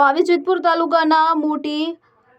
પાવી તાલુકાના મોટી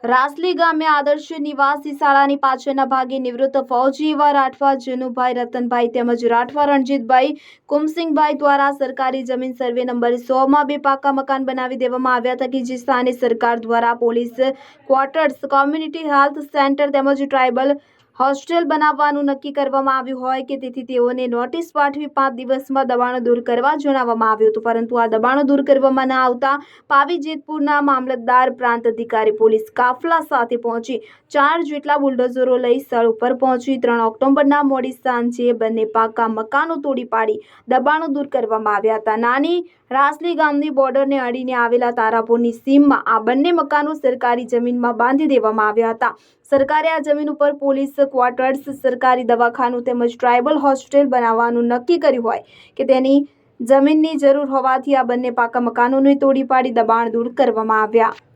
રાસલી ગામે આદર્શ નિવાસી શાળાની પાછળના ભાગે નિવૃત્ત ફૌજી એવા રાઠવા, જનુભાઈ રતનભાઈ તેમજ રાઠવા રણજીતભાઈ કુમસિંગભાઈ દ્વારા સરકારી જમીન સર્વે નંબર સોમાં બે પાકા મકાન બનાવી દેવામાં આવ્યા હતા કે જે સ્થાને સરકાર દ્વારા police quarters, community health centre તેમજ ટ્રાઇબલ હોસ્ટેલ બનાવવાનું નક્કી કરવામાં આવ્યું હોય કે તેથી તેઓને નોટિસ પાઠવી પાંચ દિવસમાં દબાણો દૂર કરવા જણાવવામાં આવ્યું હતું. પરંતુ આ દબાણો દૂર કરવામાં ન આવતા પાવી જેતપુરના મામલતદાર પ્રાંત અધિકારી પોલીસ કાફલા સાથે પહોંચી ચાર જેટલા બુલડોઝરો લઈ સ્થળ ઉપર પહોંચી ત્રણ ઓક્ટોબરના મોડી સાંજે બંને પાકા મકાનો તોડી પાડી દબાણો દૂર કરવામાં આવ્યા હતા. નાની રાસલી ગામની બોર્ડરને અડીને આવેલા તારાપુરની સીમમાં આ બંને મકાનો સરકારી જમીનમાં બાંધી દેવામાં આવ્યા હતા. સરકારે આ જમીન ઉપર પોલીસ ક્વાર્ટર્સ સરકારી દવાખાનું તેમજ ટ્રાઇબલ હોસ્ટેલ બનાવવાનું નક્કી કર્યું હોય કે તેની જમીનની જરૂર હોવાથી આ બંને પાકા મકાનોને તોડી પાડી દબાણ દૂર કરવામાં આવ્યા.